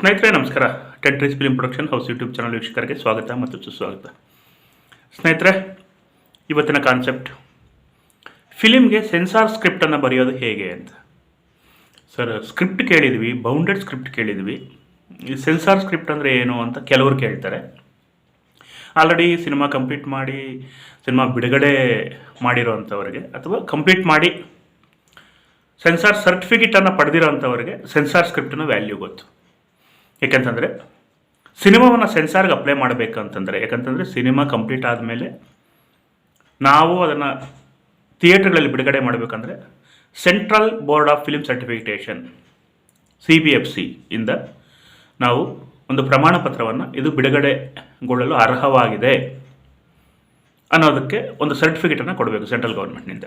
ಸ್ನೇಹಿತರೆ, ನಮಸ್ಕಾರ. ಟೆಂಟ್ರೀಸ್ film production house YouTube channel ವೀಕ್ಷಕರಿಗೆ ಸ್ವಾಗತ ಮತ್ತು ಸುಸ್ವಾಗತ. ಸ್ನೇಹಿತರೆ, ಇವತ್ತಿನ ಕಾನ್ಸೆಪ್ಟ್ ಫಿಲಿಮ್ಗೆ ಸೆನ್ಸಾರ್ ಸ್ಕ್ರಿಪ್ಟನ್ನು ಬರೆಯೋದು ಹೇಗೆ ಅಂತ. ಸರ್ ಸ್ಕ್ರಿಪ್ಟ್ ಕೇಳಿದ್ವಿ ಬೌಂಡೆಡ್ ಸ್ಕ್ರಿಪ್ಟ್ ಕೇಳಿದ್ವಿ. ಸೆನ್ಸಾರ್ ಸ್ಕ್ರಿಪ್ಟ್ ಅಂದರೆ ಏನು ಅಂತ ಕೆಲವರು ಕೇಳ್ತಾರೆ. ಆಲ್ರೆಡಿ ಸಿನಿಮಾ ಕಂಪ್ಲೀಟ್ ಮಾಡಿ ಸಿನಿಮಾ ಬಿಡುಗಡೆ ಮಾಡಿರೋವಂಥವ್ರಿಗೆ ಅಥವಾ ಕಂಪ್ಲೀಟ್ ಮಾಡಿ ಸೆನ್ಸಾರ್ ಸರ್ಟಿಫಿಕೇಟನ್ನು ಪಡೆದಿರೋಂಥವ್ರಿಗೆ ಸೆನ್ಸಾರ್ ಸ್ಕ್ರಿಪ್ಟನ್ನು ವ್ಯಾಲ್ಯೂ ಗೊತ್ತು. ಯಾಕಂತಂದರೆ ಸಿನಿಮಾವನ್ನು ಸೆನ್ಸಾರ್ಗೆ ಅಪ್ಲೈ ಮಾಡಬೇಕಂತಂದರೆ ಯಾಕಂತಂದರೆ ಸಿನಿಮಾ ಕಂಪ್ಲೀಟ್ ಆದಮೇಲೆ ನಾವು ಅದನ್ನು ಥಿಯೇಟ್ರ್ಗಳಲ್ಲಿ ಬಿಡುಗಡೆ ಮಾಡಬೇಕಂದ್ರೆ central board of film certification, C B F C ಇಂದ ನಾವು ಒಂದು ಪ್ರಮಾಣ ಪತ್ರವನ್ನು ಇದು ಬಿಡುಗಡೆಗೊಳ್ಳಲು ಅರ್ಹವಾಗಿದೆ ಅನ್ನೋದಕ್ಕೆ ಒಂದು ಸರ್ಟಿಫಿಕೇಟನ್ನು ಕೊಡಬೇಕು ಸೆಂಟ್ರಲ್ ಗೌರ್ಮೆಂಟ್ನಿಂದ.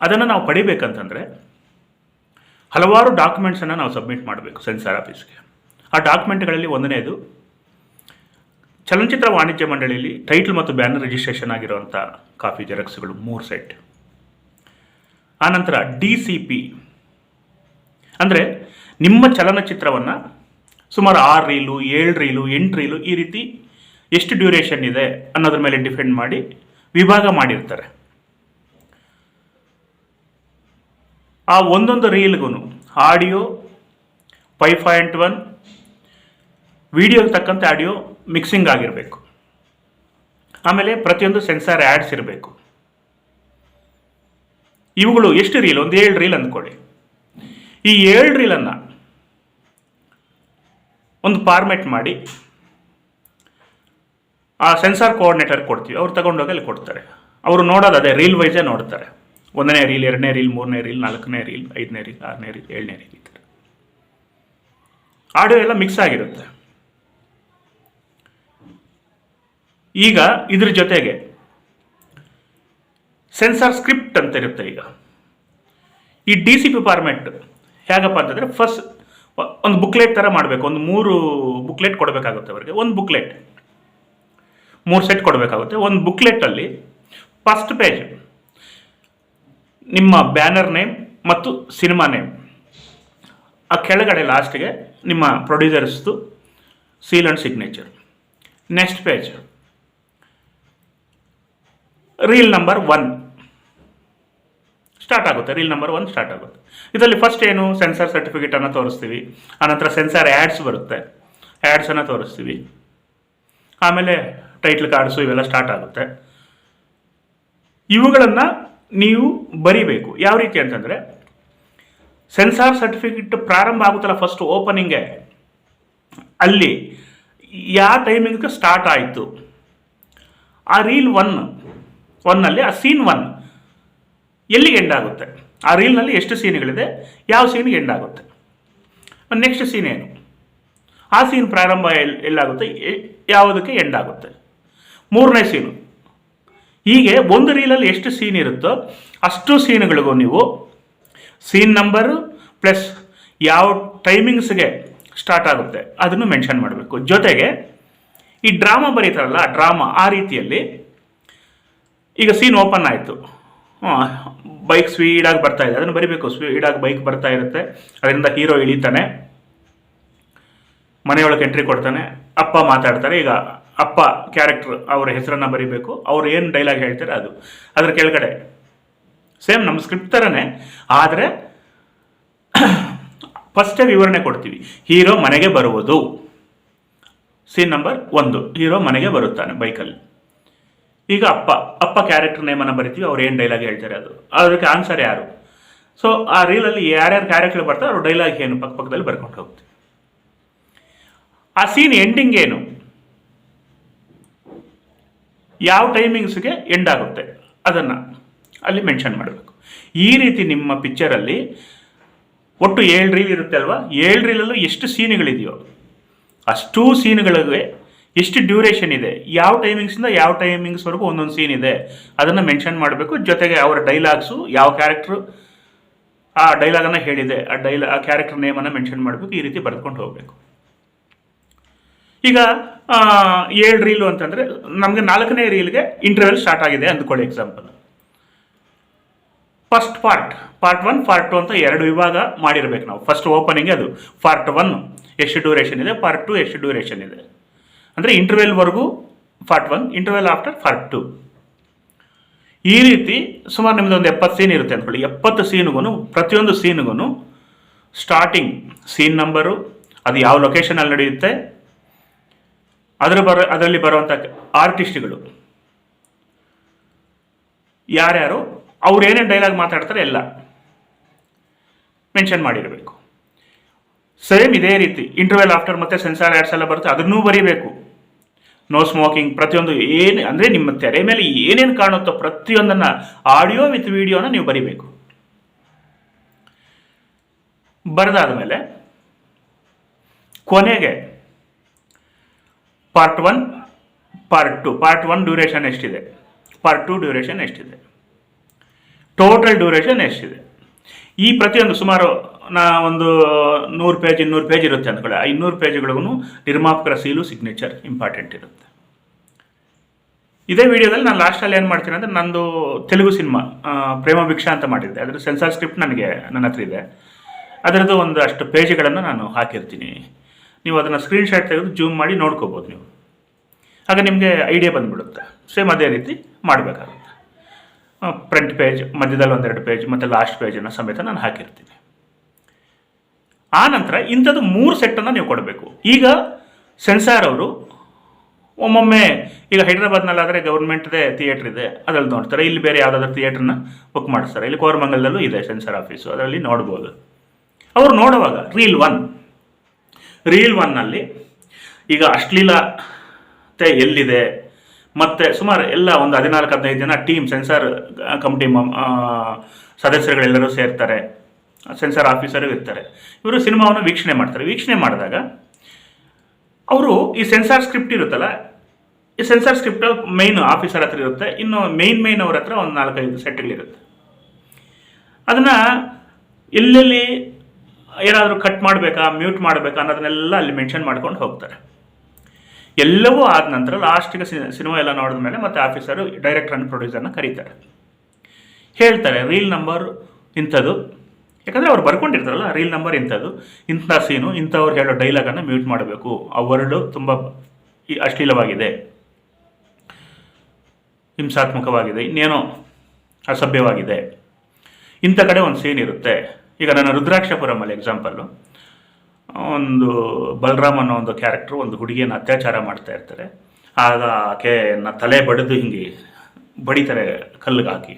ಅದನ್ನು ನಾವು ಪಡಿಬೇಕಂತಂದರೆ ಹಲವಾರು ಡಾಕ್ಯುಮೆಂಟ್ಸನ್ನು ನಾವು ಸಬ್ಮಿಟ್ ಮಾಡಬೇಕು ಸೆನ್ಸಾರ್ ಆಫೀಸ್ಗೆ ಆ ಡಾಕ್ಯುಮೆಂಟ್ಗಳಲ್ಲಿ ಒಂದನೇದು, ಚಲನಚಿತ್ರ ವಾಣಿಜ್ಯ ಮಂಡಳಿಯಲ್ಲಿ ಟೈಟಲ್ ಮತ್ತು ಬ್ಯಾನರ್ ರಿಜಿಸ್ಟ್ರೇಷನ್ ಆಗಿರುವಂಥ ಕಾಪಿ ಜೆರಾಕ್ಸ್ಗಳು ಮೂರು ಸೆಟ್ ಆನಂತರ ಡಿ ಸಿ ಪಿ ಅಂದರೆ ನಿಮ್ಮ ಚಲನಚಿತ್ರವನ್ನು ಸುಮಾರು ಆರು ರೀಲು, ಏಳು ರೀಲು, ಎಂಟು ರೀಲು ಈ ರೀತಿ ಎಷ್ಟು ಡ್ಯೂರೇಷನ್ ಇದೆ ಅನ್ನೋದ್ರ ಮೇಲೆ ಡಿಪೆಂಡ್ ಮಾಡಿ ವಿಭಾಗ ಮಾಡಿರ್ತಾರೆ. ಆ ಒಂದೊಂದು ರೀಲ್ಗೂ ಆಡಿಯೋ ಫೈವ್ ಪಾಯಿಂಟ್ ಒನ್ ವಿಡಿಯೋಗೆ ತಕ್ಕಂತೆ ಆಡಿಯೋ ಮಿಕ್ಸಿಂಗ್ ಆಗಿರಬೇಕು. ಆಮೇಲೆ ಪ್ರತಿಯೊಂದು ಸೆನ್ಸಾರ್ ಆ್ಯಡ್ಸ್ ಇರಬೇಕು. ಇವುಗಳು ಎಷ್ಟು ರೀಲ್? ಒಂದು ಏಳು ರೀಲ್ ಅಂದ್ಕೊಳ್ಳಿ. ಈ ಏಳು ರೀಲನ್ನು ಒಂದು ಫಾರ್ಮೆಟ್ ಮಾಡಿ, ಆ ಸೆನ್ಸಾರ್ ಕೋಆರ್ಡಿನೇಟರ್ ಕೊಡ್ತೀವಿ. ಅವ್ರು ತಗೊಂಡೋಗಿ ಅಲ್ಲಿ ಕೊಡ್ತಾರೆ. ಅವರು ನೋಡೋದು ಅದೇ ರೀಲ್ ವೈಸೇ ನೋಡ್ತಾರೆ. ಒಂದನೇ ರೀಲ್, ಎರಡನೇ ರೀಲ್, ಮೂರನೇ ರೀಲ್, ನಾಲ್ಕನೇ ರೀಲ್, ಐದನೇ ರೀಲ್, ಆರನೇ ರೀಲ್, ಏಳನೇ ರೀಲ್ ಈ ಆಡಿಯೋ ಎಲ್ಲ ಮಿಕ್ಸ್ ಆಗಿರುತ್ತೆ. ಈಗ ಇದ್ರ ಜೊತೆಗೆ ಸೆನ್ಸಾರ್ ಸ್ಕ್ರಿಪ್ಟ್ ಅಂತ ಇರುತ್ತೆ ಈಗ. ಈ ಡಿ ಸಿ ಪಿ ಫಾರ್ಮೆಟ್ ಹೇಗಪ್ಪ ಅಂತಂದರೆ ಫಸ್ಟ್ ಒಂದು ಬುಕ್ಲೆಟ್ ಥರ ಮಾಡಬೇಕು. ಒಂದು ಮೂರು ಬುಕ್ಲೆಟ್ ಕೊಡಬೇಕಾಗುತ್ತೆ ಅವರಿಗೆ. ಒಂದು ಬುಕ್ಲೆಟ್ ಮೂರು ಸೆಟ್ ಕೊಡಬೇಕಾಗುತ್ತೆ. ಒಂದು ಬುಕ್ಲೆಟಲ್ಲಿ ಫಸ್ಟ್ ಪೇಜ್ ನಿಮ್ಮ ಬ್ಯಾನರ್ ನೇಮ್ ಮತ್ತು ಸಿನಿಮಾ ನೇಮ್. ಆ ಕೆಳಗಡೆ ಲಾಸ್ಟ್ಗೆ ನಿಮ್ಮ ಪ್ರೊಡ್ಯೂಸರ್ಸ್ದು seal and signature next page reel number one start ಆಗುತ್ತೆ ರೀಲ್ ನಂಬರ್ ಒನ್ ಸ್ಟಾರ್ಟ್ ಆಗುತ್ತೆ. ಇದರಲ್ಲಿ ಫಸ್ಟ್ ಏನು? ಸೆನ್ಸರ್ ಸರ್ಟಿಫಿಕೇಟನ್ನು ತೋರಿಸ್ತೀವಿ. ಆನಂತರ ಸೆನ್ಸಾರ್ ಆ್ಯಡ್ಸ್ ಬರುತ್ತೆ. ಆ್ಯಡ್ಸನ್ನು ತೋರಿಸ್ತೀವಿ. ಆಮೇಲೆ ಟೈಟ್ಲ್ ಕಾರ್ಡ್ಸು ಇವೆಲ್ಲ ಸ್ಟಾರ್ಟ್ ಆಗುತ್ತೆ. ಇವುಗಳನ್ನು ನೀವು ಬರಿಬೇಕು. ಯಾವ ರೀತಿ ಅಂತಂದರೆ, ಸೆನ್ಸಾರ್ ಸರ್ಟಿಫಿಕೇಟ್ ಪ್ರಾರಂಭ ಆಗುತ್ತಲ್ಲ ಫಸ್ಟ್ ಓಪನಿಂಗೇ ಅಲ್ಲಿ ಯಾವ ಟೈಮಿಂಗ್ಗೆ ಸ್ಟಾರ್ಟ್ ಆಯಿತು? ಆ ರೀಲ್ ಒನ್ ಒನ್ನಲ್ಲಿ ಆ ಸೀನ್ ಒನ್ ಎಲ್ಲಿಗೆ ಎಂಡ್ ಆಗುತ್ತೆ? ಆ ರೀಲ್ನಲ್ಲಿ ಎಷ್ಟು ಸೀನ್ಗಳಿದೆ? ಯಾವ ಸೀನ್ಗೆ ಎಂಡ್ ಆಗುತ್ತೆ? ನೆಕ್ಸ್ಟ್ ಸೀನ್ ಏನು? ಆ ಸೀನ್ ಪ್ರಾರಂಭ ಎಲ್ಲಿ ಎಲ್ಲಾಗುತ್ತೆ ಯಾವುದಕ್ಕೆ ಎಂಡ್ ಆಗುತ್ತೆ? ಮೂರನೇ ಸೀನು ಹೀಗೆ ಒಂದು ರೀಲಲ್ಲಿ ಎಷ್ಟು ಸೀನ್ ಇರುತ್ತೋ ಅಷ್ಟು ಸೀನ್ಗಳಿಗೂ ನೀವು ಸೀನ್ ನಂಬರು ಪ್ಲಸ್ ಯಾವ ಟೈಮಿಂಗ್ಸ್ಗೆ ಸ್ಟಾರ್ಟ್ ಆಗುತ್ತೆ ಅದನ್ನು ಮೆನ್ಷನ್ ಮಾಡಬೇಕು. ಜೊತೆಗೆ ಈ ಡ್ರಾಮಾ ಬರೀತಾರಲ್ಲ ಡ್ರಾಮಾ ಆ ರೀತಿಯಲ್ಲಿ ಈಗ ಸೀನ್ ಓಪನ್ ಆಯಿತು. ಬೈಕ್ ಸ್ಪೀಡಾಗಿ ಬರ್ತಾ ಇದೆ. ಅದನ್ನು ಬರಿಬೇಕು. ಸ್ಪೀಡಾಗಿ ಬೈಕ್ ಬರ್ತಾ ಇರುತ್ತೆ. ಅದರಿಂದ ಹೀರೋ ಇಳಿತಾನೆ. ಮನೆಯೊಳಗೆ ಎಂಟ್ರಿ ಕೊಡ್ತಾನೆ. ಅಪ್ಪ ಮಾತಾಡ್ತಾರೆ. ಈಗ ಅಪ್ಪ ಕ್ಯಾರೆಕ್ಟರ್ ಅವರ ಹೆಸರನ್ನ ಬರಿಬೇಕು, ಅವ್ರು ಏನು ಡೈಲಾಗ್ ಹೇಳ್ತಾರೆ ಅದು. ಅದ್ರ ಕೆಳಗಡೆ ಸೇಮ್ ನಮ್ಮ ಸ್ಕ್ರಿಪ್ಟ್ ಥರನೇ ಆದರೆ ಫಸ್ಟೇ ವಿವರಣೆ ಕೊಡ್ತೀವಿ. ಹೀರೋ ಮನೆಗೆ ಬರುವುದು. ಸೀನ್ ನಂಬರ್ ಒಂದು. ಹೀರೋ ಮನೆಗೆ ಬರುತ್ತಾನೆ ಬೈಕಲ್ಲಿ. ಈಗ ಅಪ್ಪ ಅಪ್ಪ ಕ್ಯಾರೆಕ್ಟರ್ ನೇಮನ್ನು ಬರಿತೀವಿ, ಅವ್ರು ಏನು ಡೈಲಾಗ್ ಹೇಳ್ತಾರೆ ಅದು. ಅದಕ್ಕೆ ಆನ್ಸರ್ ಯಾರು? ಸೊ ಆ ರೀಲಲ್ಲಿ ಯಾರ್ಯಾರು ಕ್ಯಾರೆಕ್ಟರ್ ಬರ್ತಾರೆ ಅವ್ರ ಡೈಲಾಗ್ ಏನು ಪಕ್ಕ ಪಕ್ಕದಲ್ಲಿ ಬರ್ಕೊಂಡು ಹೋಗ್ತೀವಿ. ಆ ಸೀನ್ ಎಂಡಿಂಗ್ ಏನು? ಯಾವ ಟೈಮಿಂಗ್ಸ್ಗೆ ಎಂಡ್ ಆಗುತ್ತೆ? ಅದನ್ನು ಅಲ್ಲಿ ಮೆನ್ಷನ್ ಮಾಡಬೇಕು. ಈ ರೀತಿ ನಿಮ್ಮ ಪಿಕ್ಚರಲ್ಲಿ ಒಟ್ಟು ಏಳು ರೀಲ್ ಇರುತ್ತೆ ಅಲ್ವಾ? ಏಳು ರೀಲಲ್ಲೂ ಎಷ್ಟು ಸೀನ್ಗಳಿದೆಯೋ, ಅಷ್ಟೂ ಸೀನ್ಗಳಿಗೆ ಎಷ್ಟು ಡ್ಯೂರೇಷನ್ ಇದೆ, ಯಾವ ಟೈಮಿಂಗ್ಸಿಂದ ಯಾವ ಟೈಮಿಂಗ್ಸ್ವರೆಗೂ ಒಂದೊಂದು ಸೀನ್ ಇದೆ, ಅದನ್ನು ಮೆನ್ಷನ್ ಮಾಡಬೇಕು. ಜೊತೆಗೆ ಅವರ ಡೈಲಾಗ್ಸು ಯಾವ ಕ್ಯಾರೆಕ್ಟ್ರು ಆ ಡೈಲಾಗನ್ನು ಹೇಳಿದೆ, ಆ ಡೈಲಾ ಆ ಕ್ಯಾರೆಕ್ಟರ್ ನೇಮನ್ನು ಮೆನ್ಷನ್ ಮಾಡಬೇಕು, ಈ ರೀತಿ ಬರೆದುಕೊಂಡು ಹೋಗಬೇಕು. ಈಗ ಏಳು ರೀಲು ಅಂತಂದರೆ ನಮಗೆ ನಾಲ್ಕನೇ ರೀಲ್ಗೆ ಇಂಟರ್ವೆಲ್ ಸ್ಟಾರ್ಟ್ ಆಗಿದೆ ಅಂದ್ಕೊಳ್ಳಿ example first part part one part two ಅಂತ ಎರಡು ವಿಭಾಗ ಮಾಡಿರಬೇಕು ನಾವು. ಫಸ್ಟ್ ಓಪನಿಂಗ್ ಅದು ಪಾರ್ಟ್ ಒನ್ ಎಷ್ಟು ಡ್ಯೂರೇಷನ್ ಇದೆ? ಪಾರ್ಟ್ ಟು ಎಷ್ಟು ಡ್ಯೂರೇಷನ್ ಇದೆ? ಅಂದರೆ ಇಂಟರ್ವೆಲ್ವರೆಗೂ part one interval after part two ಈ ರೀತಿ ಸುಮಾರು ನಿಮ್ಮದು ಒಂದು ಎಪ್ಪತ್ತು ಸೀನ್ ಇರುತ್ತೆ ಅಂದ್ಕೊಳ್ಳಿ. ಎಪ್ಪತ್ತು ಸೀನ್ಗೂ ಪ್ರತಿಯೊಂದು ಸೀನ್ಗೂ ಸ್ಟಾರ್ಟಿಂಗ್ ಸೀನ್ ನಂಬರು ಅದು ಯಾವ ಲೊಕೇಶನಲ್ಲಿ ನಡೆಯುತ್ತೆ? ಅದರ ಬರ, ಅದರಲ್ಲಿ ಬರುವಂಥ ಆರ್ಟಿಸ್ಟ್ಗಳು ಯಾರ್ಯಾರು? ಅವ್ರು ಏನೇನು ಡೈಲಾಗ್ ಮಾತಾಡ್ತಾರೆ ಎಲ್ಲ ಮೆನ್ಷನ್ ಮಾಡಿರಬೇಕು. ಸೇಮ್ ಇದೇ ರೀತಿ ಇಂಟರ್ವೆಲ್ ಆಫ್ಟರ್ ಮತ್ತೆ ಸೆನ್ಸಾರ್ ಆ್ಯಡ್ಸ್ ಎಲ್ಲ ಬರುತ್ತೆ, ಅದನ್ನೂ ಬರೀಬೇಕು. ನೋ ಸ್ಮೋಕಿಂಗ್ ಪ್ರತಿಯೊಂದು ಏನು, ಅಂದರೆ ನಿಮ್ಮ ತೆರೆ ಮೇಲೆ ಏನೇನು ಕಾಣುತ್ತೋ ಪ್ರತಿಯೊಂದನ್ನು ಆಡಿಯೋ ವಿತ್ ವಿಡಿಯೋನ ನೀವು ಬರಿಬೇಕು. ಬರೆದಾದ ಮೇಲೆ ಕೊನೆಗೆ part one part two part one duration ಎಷ್ಟಿದೆ? ಪಾರ್ಟ್ ಟು ಡ್ಯೂರೇಷನ್ ಎಷ್ಟಿದೆ? ಟೋಟಲ್ ಡ್ಯೂರೇಷನ್ ಎಷ್ಟಿದೆ? ಈ ಪ್ರತಿಯೊಂದು ಸುಮಾರು, ನಾ ಒಂದು ನೂರು ಪೇಜ್ ಇನ್ನೂರು ಪೇಜ್ ಇರುತ್ತೆ ಅಂದ್ಕೊಳ್ಳಿ. ಆ ಇನ್ನೂರು ಪೇಜ್ಗಳಿಗೂ ನಿರ್ಮಾಪಕರ ಸೀಲು ಸಿಗ್ನೇಚರ್ ಇಂಪಾರ್ಟೆಂಟ್ ಇರುತ್ತೆ. ಇದೇ ವಿಡಿಯೋದಲ್ಲಿ ನಾನು ಲಾಸ್ಟಲ್ಲಿ ಏನು ಮಾಡ್ತೀನಿ ಅಂದರೆ ನಂದು ತೆಲುಗು ಸಿನಿಮಾ ಪ್ರೇಮ ಭಿಕ್ಷಾ ಅಂತ ಮಾಡಿದ್ದೆ. ಅದರ ಸೆನ್ಸಾರ್ ಸ್ಕ್ರಿಪ್ಟ್ ನನಗೆ, ನನ್ನ ಹತ್ರ ಇದೆ. ಅದರದ್ದು ಒಂದು ಅಷ್ಟು ಪೇಜ್ಗಳನ್ನು ನಾನು ಹಾಕಿರ್ತೀನಿ. ನೀವು ಅದನ್ನು ಸ್ಕ್ರೀನ್ಶಾಟ್ ತೆಗೆದು ಜೂಮ್ ಮಾಡಿ ನೋಡ್ಕೋಬೋದು ನೀವು. ಆಗ ನಿಮಗೆ ಐಡಿಯಾ ಬಂದುಬಿಡುತ್ತೆ. ಸೇಮ್ ಅದೇ ರೀತಿ ಮಾಡಬೇಕಾಗುತ್ತೆ. ಫ್ರಂಟ್ ಪೇಜ್ ಮಧ್ಯದಲ್ಲಿ ಒಂದೆರಡು ಪೇಜ್ ಮತ್ತು ಲಾಸ್ಟ್ ಪೇಜನ್ನು ಸಮೇತ ನಾನು ಹಾಕಿರ್ತೀನಿ. ಆ ನಂತರ ಇಂಥದ್ದು ಮೂರು ಸೆಟ್ಟನ್ನು ನೀವು ಕೊಡಬೇಕು. ಈಗ ಸೆನ್ಸಾರ್ ಅವರು ಒಮ್ಮೊಮ್ಮೆ ಈಗ ಹೈದ್ರಾಬಾದ್ನಲ್ಲಾದರೆ ಗೌರ್ಮೆಂಟ್ದೇ ಥಿಯೇಟ್ರ್ ಇದೆ. ಅದರಲ್ಲಿ ನೋಡ್ತಾರೆ. ಇಲ್ಲಿ ಬೇರೆ ಯಾವುದಾದ್ರು ಥಿಯೇಟ್ರನ್ನ ಬುಕ್ ಮಾಡಿಸ್ತಾರೆ. ಇಲ್ಲಿ ಕೋರಮಂಗಲದಲ್ಲೂ ಇದೆ ಸೆನ್ಸಾರ್ ಆಫೀಸು ಅದರಲ್ಲಿ ನೋಡ್ಬೋದು. ಅವರು ನೋಡುವಾಗ ರೀಲ್ ಒನ್ ರೀಲ್ ಒನ್ನಲ್ಲಿ ಈಗ ಅಶ್ಲೀಲತೆ ಎಲ್ಲಿದೆ? ಮತ್ತು ಸುಮಾರು ಎಲ್ಲ ಒಂದು ಹದಿನಾಲ್ಕು, ಹದಿನೈದು ಜನ ಟೀಮ್ ಸೆನ್ಸಾರ್ ಕಮಿಟಿ ಸದಸ್ಯರುಗಳೆಲ್ಲರೂ ಸೇರ್ತಾರೆ. ಸೆನ್ಸಾರ್ ಆಫೀಸರು ಇರ್ತಾರೆ. ಇವರು ಸಿನಿಮಾವನ್ನು ವೀಕ್ಷಣೆ ಮಾಡ್ತಾರೆ. ವೀಕ್ಷಣೆ ಮಾಡಿದಾಗ ಅವರು ಈ ಸೆನ್ಸಾರ್ ಸ್ಕ್ರಿಪ್ಟ್ ಇರುತ್ತಲ್ಲ, ಈ ಸೆನ್ಸಾರ್ ಸ್ಕ್ರಿಪ್ಟ್ ಮೈನ್ ಆಫೀಸರ್ ಹತ್ರ ಇರುತ್ತೆ, ಇನ್ನು ಮೈನ್ ಮೈನ್ ಅವ್ರ ಹತ್ರ ಒಂದು ನಾಲ್ಕೈದು ಸೆಟ್ಗಳಿರುತ್ತೆ ಅದನ್ನು ಎಲ್ಲೆಲ್ಲಿ ಏನಾದರೂ ಕಟ್ ಮಾಡಬೇಕಾ ಮ್ಯೂಟ್ ಮಾಡಬೇಕಾ ಅನ್ನೋದನ್ನೆಲ್ಲ ಅಲ್ಲಿ ಮೆನ್ಷನ್ ಮಾಡ್ಕೊಂಡು ಹೋಗ್ತಾರೆ. ಎಲ್ಲವೂ ಆದ ನಂತರ ಲಾಸ್ಟಿಗೆ ಸಿನಿಮಾ ಎಲ್ಲ ನೋಡಿದ ಮೇಲೆ ಮತ್ತೆ ಆಫೀಸರು ಡೈರೆಕ್ಟರ್ ಆ್ಯಂಡ್ ಪ್ರೊಡ್ಯೂಸರ್ನ ಕರೀತಾರೆ. ಹೇಳ್ತಾರೆ ರೀಲ್ ನಂಬರ್ ಇಂಥದ್ದು. ಯಾಕಂದರೆ ಅವ್ರು ಬರ್ಕೊಂಡಿರ್ತಾರಲ್ಲ ರೀಲ್ ನಂಬರ್ ಇಂಥದ್ದು. ಇಂಥ ಸೀನು ಇಂಥವ್ರು ಹೇಳೋ ಡೈಲಾಗನ್ನು ಮ್ಯೂಟ್ ಮಾಡಬೇಕು. ಆ ವರ್ಡು ತುಂಬ ಅಶ್ಲೀಲವಾಗಿದೆ. ಹಿಂಸಾತ್ಮಕವಾಗಿದೆ. ಇನ್ನೇನೋ ಅಸಭ್ಯವಾಗಿದೆ. ಇಂಥ ಕಡೆ ಒಂದು ಸೀನ್ ಇರುತ್ತೆ. ಈಗ ನನ್ನ ರುದ್ರಾಕ್ಷಪುರಮಲ್ಲಿ ಎಕ್ಸಾಂಪಲ್ಲು ಒಂದು ಬಲರಾಮ್ ಅನ್ನೋ ಒಂದು ಕ್ಯಾರೆಕ್ಟ್ರು ಒಂದು ಹುಡುಗಿಯನ್ನು ಅತ್ಯಾಚಾರ ಮಾಡ್ತಾ ಇರ್ತಾರೆ. ಆಗ ಆಕೆಯನ್ನು ತಲೆ ಬಡಿದು ಹಿಂಗೆ ಬಡಿತಾರೆ ಕಲ್ಲಿಗೆ ಹಾಕಿ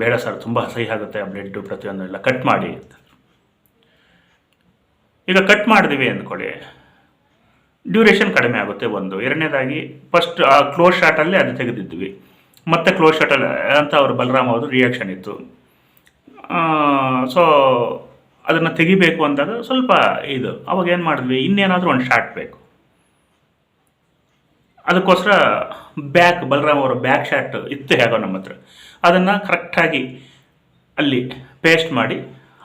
ಬೇಡ ಸರ್ ತುಂಬ ಸಹಿ ಆಗುತ್ತೆ, ಆ ಪ್ರತಿಯೊಂದು ಎಲ್ಲ ಕಟ್ ಮಾಡಿ ಈಗ ಕಟ್ ಮಾಡಿದ್ವಿ ಅಂದ್ಕೊಳ್ಳಿ. ಡ್ಯೂರೇಷನ್ ಕಡಿಮೆ ಆಗುತ್ತೆ ಒಂದು. ಎರಡನೇದಾಗಿ ಫಸ್ಟ್ ಆ ಕ್ಲೋಸ್ ಶಾಟಲ್ಲೇ ಅದು ತೆಗೆದಿದ್ವಿ. ಮತ್ತೆ ಕ್ಲೋಸ್ ಶಾಟಲ್ಲಿ ಅಂತ ಅವರು ಬಲರಾಮ್ ಅವರು ರಿಯಾಕ್ಷನ್ ಇತ್ತು. ಸೊ ಅದನ್ನು ತೆಗಿಬೇಕು ಅಂದಾಗ ಸ್ವಲ್ಪ ಇದು. ಅವಾಗ ಏನು ಮಾಡಿದ್ವಿ? ಇನ್ನೇನಾದರೂ ಒಂದು ಶಾರ್ಟ್ ಬೇಕು. ಅದಕ್ಕೋಸ್ಕರ ಬ್ಯಾಕ್ ಬಲರಾಮ್ ಅವರ ಬ್ಯಾಕ್ ಶಾಟ್ ಇತ್ತು ಹೇಗೋ ನಮ್ಮ ಹತ್ರ. ಅದನ್ನು ಕರೆಕ್ಟಾಗಿ ಅಲ್ಲಿ ಪೇಸ್ಟ್ ಮಾಡಿ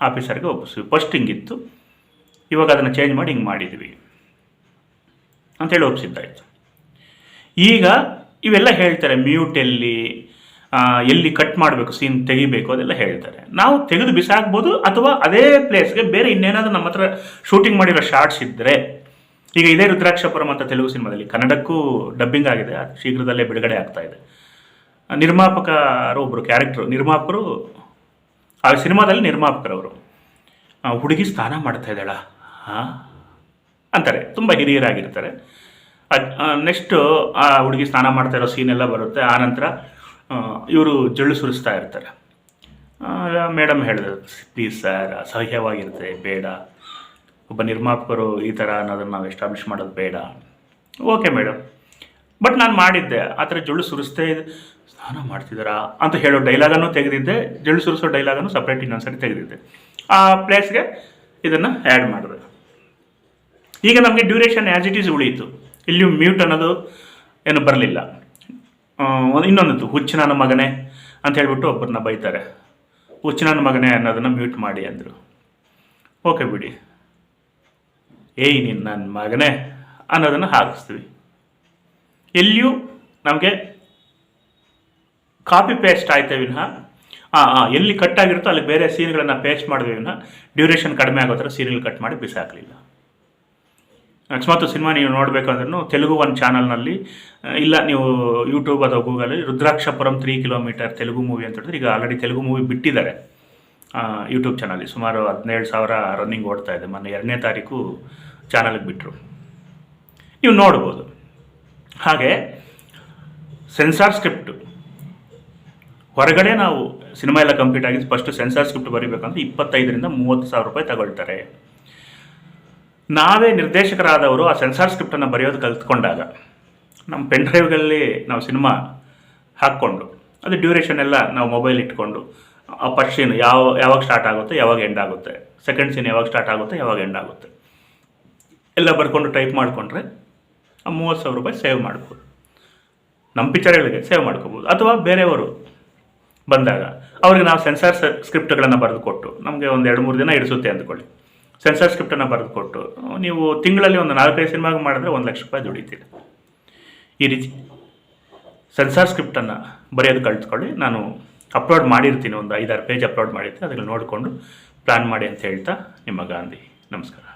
ಆಫೀಸರ್ಗೆ ಒಪ್ಪಿಸ್ವಿ ಫಸ್ಟ್ ಹಿಂಗಿತ್ತು ಇವಾಗ ಅದನ್ನು ಚೇಂಜ್ ಮಾಡಿ ಹಿಂಗೆ ಮಾಡಿದ್ವಿ ಅಂತೇಳಿ ಒಪ್ಪಿಸಿದ್ದಾಯಿತು. ಈಗ ಇವೆಲ್ಲ ಹೇಳ್ತಾರೆ ಮ್ಯೂಟ್ ಎಲ್ಲಿ ಕಟ್ ಮಾಡಬೇಕು ಸೀನ್ ತೆಗಿಬೇಕು ಅದೆಲ್ಲ ಹೇಳ್ತಾರೆ. ನಾವು ತೆಗೆದು ಬಿಸಾಕ್ಬೋದು ಅಥವಾ ಅದೇ ಪ್ಲೇಸ್ಗೆ ಬೇರೆ ಇನ್ನೇನಾದರೂ ನಮ್ಮ ಹತ್ರ ಶೂಟಿಂಗ್ ಮಾಡಿರೋ ಶಾರ್ಟ್ಸ್ ಇದ್ದರೆ ಈಗ ಇದೇ ರುದ್ರಾಕ್ಷಪುರಂ ಅಂತ ತೆಲುಗು ಸಿನಿಮಾದಲ್ಲಿ ಕನ್ನಡಕ್ಕೂ ಡಬ್ಬಿಂಗ್ ಆಗಿದೆ ಶೀಘ್ರದಲ್ಲೇ ಬಿಡುಗಡೆ ಆಗ್ತಾ ಇದೆ. ನಿರ್ಮಾಪಕರು ಒಬ್ಬರು ಕ್ಯಾರೆಕ್ಟ್ರು ನಿರ್ಮಾಪಕರು, ಆ ಸಿನಿಮಾದಲ್ಲಿ ನಿರ್ಮಾಪಕರವರು ಹುಡುಗಿ ಸ್ನಾನ ಮಾಡ್ತಾ ಇದ್ದಾಳ? ಹಾಂ ಅಂತಾರೆ. ತುಂಬ ಹಿರಿಯರಾಗಿರ್ತಾರೆ. ನೆಕ್ಸ್ಟು ಆ ಹುಡುಗಿ ಸ್ನಾನ ಮಾಡ್ತಾ ಇರೋ ಸೀನೆಲ್ಲ ಬರುತ್ತೆ. ಆನಂತರ ಇವರು ಜಳ್ಳು ಸುರಿಸ್ತಾ ಇರ್ತಾರೆ. ಮೇಡಮ್ ಹೇಳಿದ್ರು ಪ್ಲೀಸ್ ಸರ್ ಅಸಹ್ಯವಾಗಿರುತ್ತೆ, ಬೇಡ. ಒಬ್ಬ ನಿರ್ಮಾಪಕರು ಈ ಥರ ಅನ್ನೋದನ್ನು ನಾವು ಎಸ್ಟಾಬ್ಲಿಷ್ ಮಾಡೋದು ಬೇಡ. ಓಕೆ ಮೇಡಮ್ ಬಟ್ ನಾನು ಮಾಡಿದ್ದೆ. ಆ ಥರ ಜಳ್ಳು ಸುರಿಸ್ತೇ ಸ್ನಾನ ಮಾಡ್ತಿದ್ದಾರಾ? ಅಂತ ಹೇಳೋ ಡೈಲಾಗನ್ನು ತೆಗೆದಿದ್ದೆ. ಜಳ್ಳು ಸುರಿಸೋ ಡೈಲಾಗನ್ನು ಸಪ್ರೇಟ್ ಇನ್ನೊಂದ್ಸರಿ ತೆಗೆದಿದ್ದೆ. ಆ ಪ್ಲೇಸ್ಗೆ ಇದನ್ನು ಆ್ಯಡ್ ಮಾಡಿದೆ. ಈಗ ನಮಗೆ ಡ್ಯೂರೇಷನ್ ಆ್ಯಸ್ ಇಟ್ ಈಸ್ ಉಳಿಯಿತು. ಇಲ್ಲಿ ಮ್ಯೂಟ್ ಅನ್ನೋದು ಏನು ಬರಲಿಲ್ಲ. ಇನ್ನೊಂದಿತ್ತು ಹುಚ್ಚಿನ ನನ್ನ ಮಗನೇ ಅಂತ ಹೇಳಿಬಿಟ್ಟು ಒಬ್ಬರನ್ನ ಬೈತಾರೆ. ಹುಚ್ಚಿನ ನನ್ನ ಮಗನೇ ಅನ್ನೋದನ್ನು ಮ್ಯೂಟ್ ಮಾಡಿ ಅಂದರು. ಓಕೆ ಬಿಡಿ. ಏಯ್ ನೀನು ನನ್ನ ಮಗನೇ ಅನ್ನೋದನ್ನು ಹಾಕಿಸ್ತೀವಿ. ಎಲ್ಲಿಯೂ ನಮಗೆ ಕಾಪಿ ಪೇಸ್ಟ್ ಆಯ್ತೆ ವಿನಃ ಎಲ್ಲಿ ಕಟ್ ಆಗಿರುತ್ತೋ ಅಲ್ಲಿ ಬೇರೆ ಸೀನ್ಗಳನ್ನು ಪೇಸ್ಟ್ ಮಾಡಿದ್ವಿ ವಿನಃ ಡ್ಯೂರೇಷನ್ ಕಡಿಮೆ ಆಗೋ ಥರ ಸೀರಿಯಲ್ ಕಟ್ ಮಾಡಿ ಬಿಸಾಕಲಿಲ್ಲ. ಅಕಸ್ಮಾತ್ ಸಿನಿಮಾ ನೀವು ನೋಡಬೇಕಂದ್ರೂ ತೆಲುಗು ಒಂದು ಚಾನಲ್ನಲ್ಲಿ ಇಲ್ಲ ನೀವು ಯೂಟ್ಯೂಬ್ ಅಥವಾ ಗೂಗಲಲ್ಲಿ Rudrakshapuram three kilometre Telugu movie ಅಂತ ಹೇಳಿದ್ರೆ ಈಗ ಆಲ್ರೆಡಿ ತೆಲುಗು ಮೂವಿ ಬಿಟ್ಟಿದ್ದಾರೆ. ಯೂಟ್ಯೂಬ್ ಚಾನಲ್ಲಿ ಸುಮಾರು ಹದಿನೇಳು ಸಾವಿರ ರನ್ನಿಂಗ್ ಓಡ್ತಾ ಇದೆ. ಮೊನ್ನೆ ಎರಡನೇ ತಾರೀಕು ಚಾನಲ್ಗೆ ಬಿಟ್ಟರು ನೀವು ನೋಡ್ಬೋದು. ಹಾಗೆ ಸೆನ್ಸಾರ್ ಸ್ಕ್ರಿಪ್ಟು. ಹೊರಗಡೆ ನಾವು ಸಿನಿಮಾ ಎಲ್ಲ ಕಂಪ್ಲೀಟ್ ಆಗಿ ಫಸ್ಟ್ ಸೆನ್ಸಾರ್ ಸ್ಕ್ರಿಪ್ಟ್ ಬರೀಬೇಕಂದ್ರೆ ಇಪ್ಪತ್ತೈದರಿಂದ ಮೂವತ್ತು ಸಾವಿರ ರೂಪಾಯಿ ತಗೊಳ್ತಾರೆ. ನಾವೇ ನಿರ್ದೇಶಕರಾದವರು ಆ ಸೆನ್ಸಾರ್ ಸ್ಕ್ರಿಪ್ಟನ್ನು ಬರೆಯೋದು ಕಲ್ತ್ಕೊಂಡಾಗ. ನಮ್ಮ ಪೆನ್ ಡ್ರೈವ್ಗಳಲ್ಲಿ ನಾವು ಸಿನಿಮಾ ಹಾಕ್ಕೊಂಡು, ಅದು ಡ್ಯೂರೇಷನ್ ಎಲ್ಲ ನಾವು ಮೊಬೈಲ್ ಇಟ್ಕೊಂಡು, ಆ ಫಸ್ಟ್ ಸೀನ್ ಯಾವ, ಯಾವಾಗ ಸ್ಟಾರ್ಟ್ ಆಗುತ್ತೆ, ಯಾವಾಗ ಎಂಡ್ ಆಗುತ್ತೆ ಸೆಕೆಂಡ್ ಸೀನ್ ಯಾವಾಗ ಸ್ಟಾರ್ಟ್ ಆಗುತ್ತೆ, ಯಾವಾಗ ಎಂಡ್ ಆಗುತ್ತೆ. ಎಲ್ಲ ಬರ್ಕೊಂಡು ಟೈಪ್ ಮಾಡಿಕೊಂಡ್ರೆ ಆ ಮೂವತ್ತು ಸಾವಿರ ರೂಪಾಯಿ ಸೇವ್ ಮಾಡ್ಬೋದು. ನಮ್ಮ ಪಿಕ್ಚರ್ಗಳಿಗೆ ಸೇವ್ ಮಾಡ್ಕೋಬೋದು. ಅಥವಾ ಬೇರೆಯವರು ಬಂದಾಗ, ಅವ್ರಿಗೆ ನಾವು ಸೆನ್ಸಾರ್ ಸ್ಕ್ರಿಪ್ಟ್ಗಳನ್ನು ಬರೆದು ಕೊಟ್ಟು, ನಮಗೆ ಒಂದು ಎರಡು ಮೂರು ದಿನ ಇಡಿಸುತ್ತೆ ಅಂದ್ಕೊಳ್ಳಿ. ಸೆನ್ಸಾರ್ ಸ್ಕ್ರಿಪ್ಟನ್ನು ಬರೆದು ಕೊಟ್ಟು ನೀವು ತಿಂಗಳಲ್ಲಿ ಒಂದು ನಾಲ್ಕೈದು ಸಿನಿಮಾಗೆ ಮಾಡಿದ್ರೆ ಒಂದು ಲಕ್ಷ ರೂಪಾಯಿ ದುಡಿತೀರಿ. ಈ ರೀತಿ ಸೆನ್ಸಾರ್ ಸ್ಕ್ರಿಪ್ಟನ್ನು ಬರೆಯೋದು ಕಲ್ತ್ಕೊಳ್ಳಿ ನಾನು ಅಪ್ಲೋಡ್ ಮಾಡಿರ್ತೀನಿ, ಒಂದು ಐದಾರು ಪೇಜ್ ಅಪ್ಲೋಡ್ ಮಾಡಿರ್ತೀನಿ ಅದನ್ನು ನೋಡಿಕೊಂಡು ಪ್ಲ್ಯಾನ್ ಮಾಡಿ ಅಂತ ಹೇಳ್ತಾ ನಿಮ್ಮ ಗಾಂಧಿ. ನಮಸ್ಕಾರ.